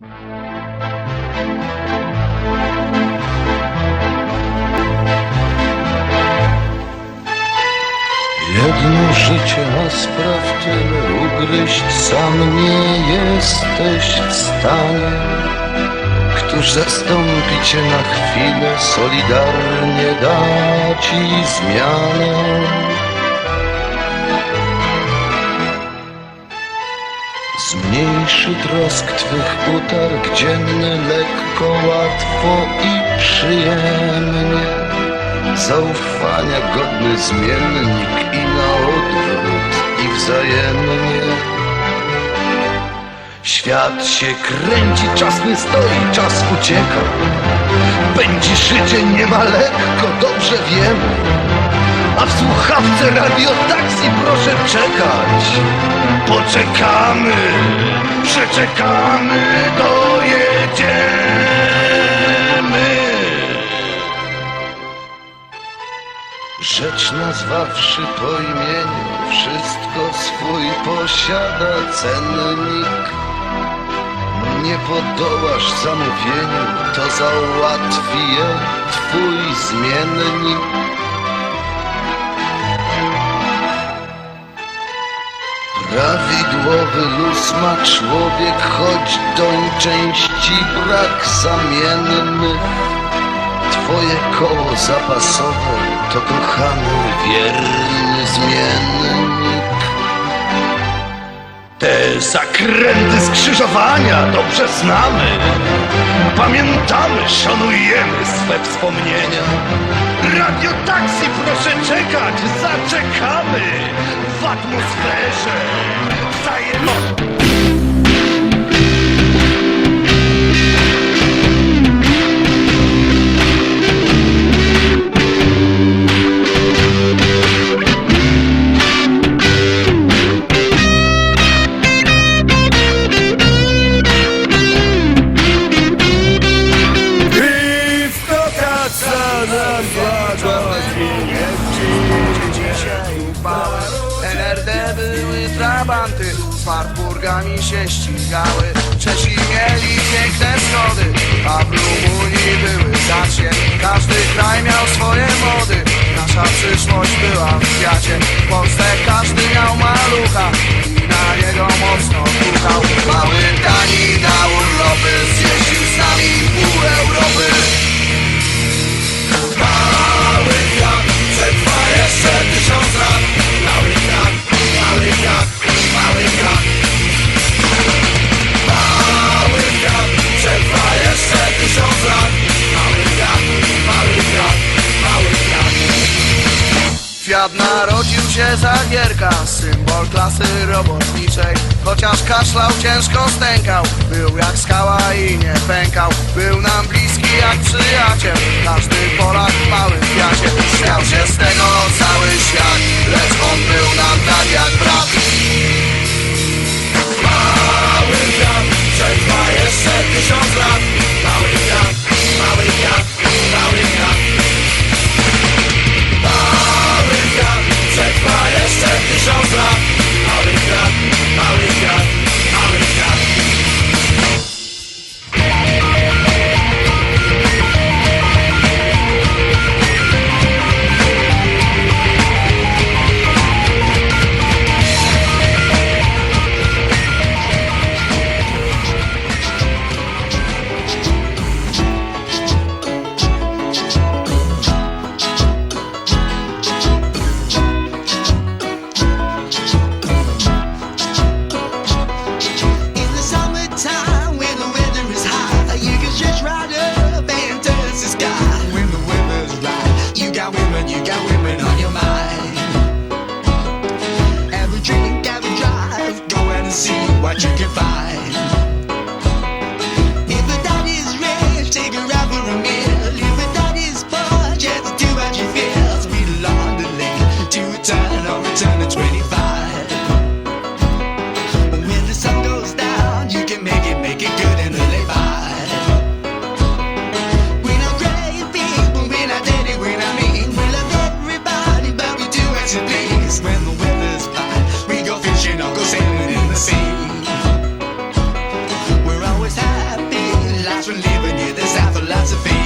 Jedno życie, a spraw tyle ugryźć sam nie jesteś w stanie. Któż zastąpi cię na chwilę, solidarnie da ci zmianę. Zmniejszy trosk twych utarg dzienny lekko, łatwo i przyjemnie. Zaufania godny zmiennik i na odwrót i wzajemnie. Świat się kręci, czas nie stoi, czas ucieka. Pędzi życie nie ma lekko, dobrze wiemy. A w słuchawce radio taksi proszę czekać. Poczekamy, przeczekamy, dojedziemy. Rzecz nazwawszy po imieniu, wszystko swój posiada cennik. Nie podołasz zamówieniu, to załatwi je twój zmiennik. Prawidłowy luz ma człowiek, choć doń części brak zamiennych. Twoje koło zapasowe to kochany, wierny zmiennik. Te zakręty skrzyżowania dobrze znamy. Pamiętamy, szanujemy swe wspomnienia. Radio taksi proszę czekać, zaczekamy w atmosferze wzajemności. Się ścigały. Czesi mieli piękne schody A w Rumunii były dacie Każdy kraj miał swoje mody. Nasza przyszłość była w kwiacie W Polsce każdy miał malucha narodził się za gierka, symbol klasy robotniczej. Chociaż kaszlał, ciężko stękał, był jak skała i nie pękał. Był nam bliski jak przyjaciel, każdy Polak w małym kwiacie Śmiał się z tego cały świat, lecz on był nam tak jak brat. Mały kwiat, przetrwa jeszcze tysiąc lat a be.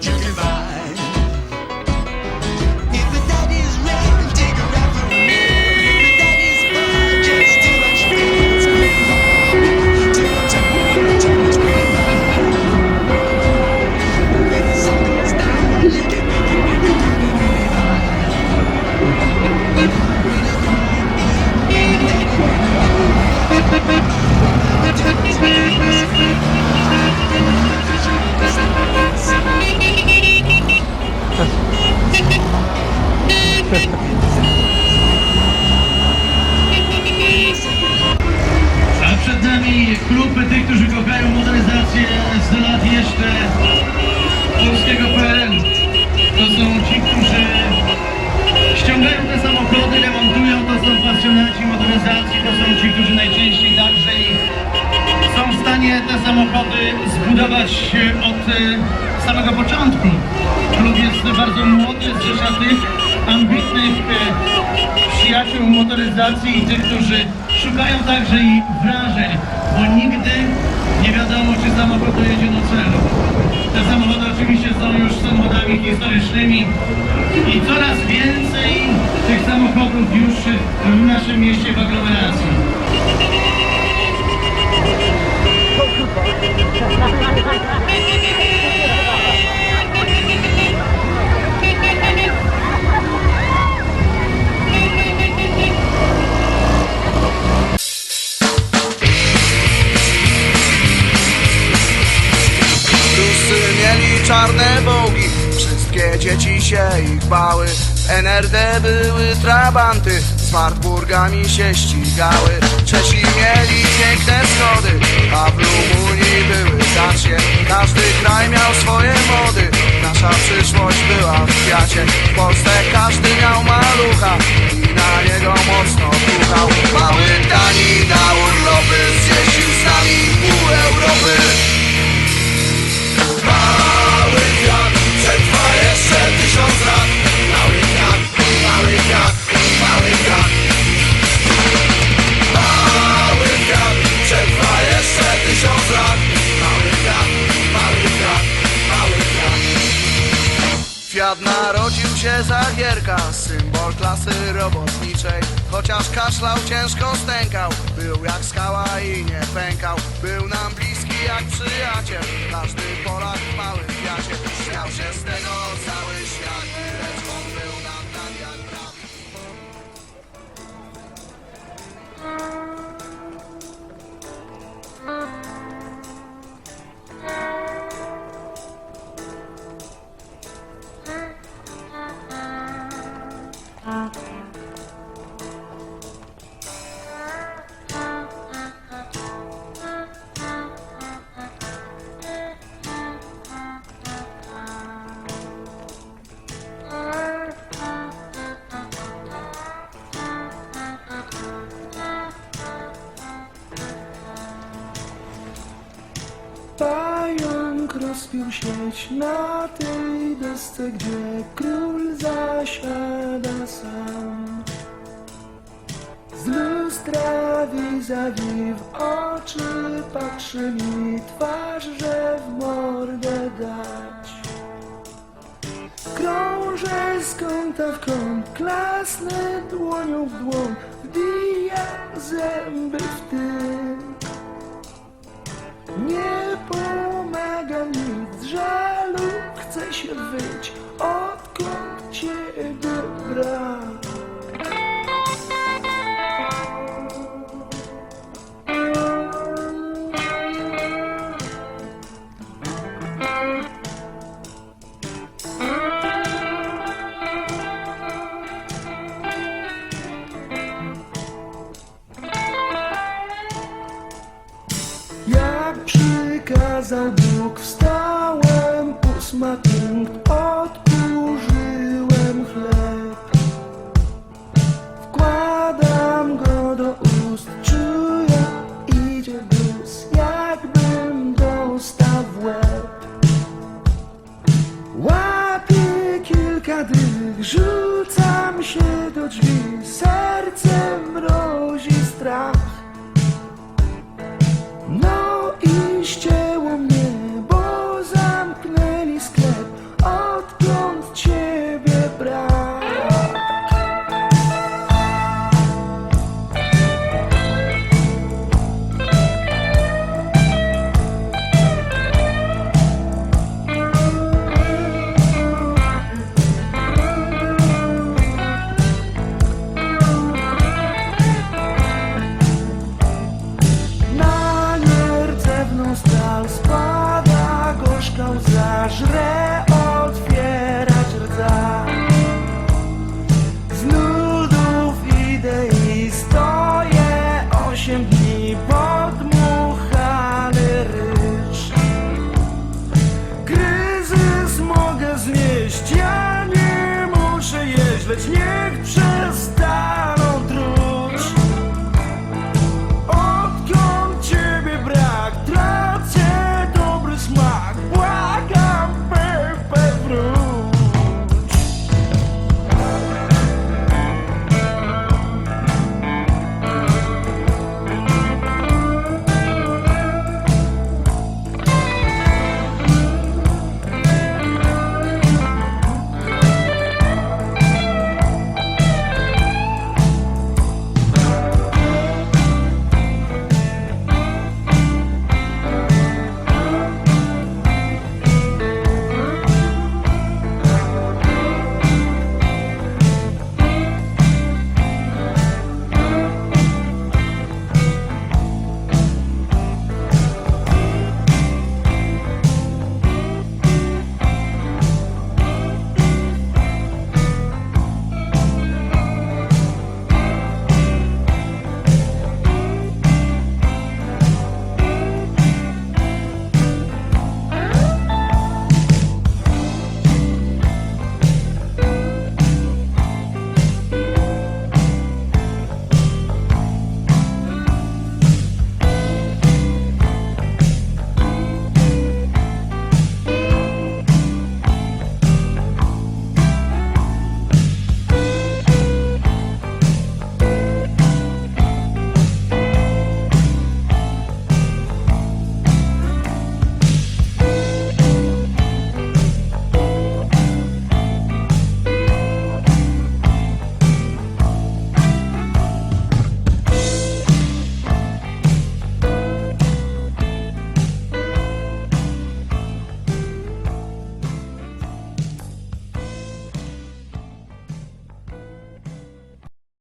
chicken Nami klub tych, którzy kochają motoryzację z lat jeszcze polskiego PRL. To są ci, którzy ściągają te samochody, remontują, to są pasjonaci motoryzacji, to są ci, którzy najczęściej także są w stanie te samochody zbudować od e, samego początku. Klub jest bardzo młody, zrzesza tych ambitnych e, przyjaciół motoryzacji i tych, którzy szukają także i wrażeń, bo nigdy nie wiadomo, czy samochód dojedzie do celu. Te samochody oczywiście są już samochodami historycznymi i coraz więcej tych samochodów już w naszym mieście w aglomeracji. Wszyscy NRD były trabanty Z Wartburgami się ścigały. Czesi mieli piękne schody A w Rumunii były dacie Każdy kraj miał swoje mody Nasza przyszłość była w kwiacie W Polsce każdy miał malucha I na niego mocno puchał. Mały Dani na urlopy Zjeździł z nami pół Europy. Mały kwiat przetrwa jeszcze tysiąc lat Kwiat narodził się za gierka, symbol klasy robotniczej. Chociaż kaszlał, ciężko stękał, był jak skała i nie pękał. Był nam bliski jak przyjaciel, każdy Polak w małym kwiacie Śmiał się z tego cały świat, lecz on był nam tak jak rozpiął sieć na tej desce, gdzie król zasiada sam. Z lustra w oczy patrzy mi twarz, że w mordę dać. Krążę z kąta w kąt, klasnę dłonią w dłoń, wbija zęby w tył. Nie pomaga z żalu chce się wyć, odkąd ciebie brak.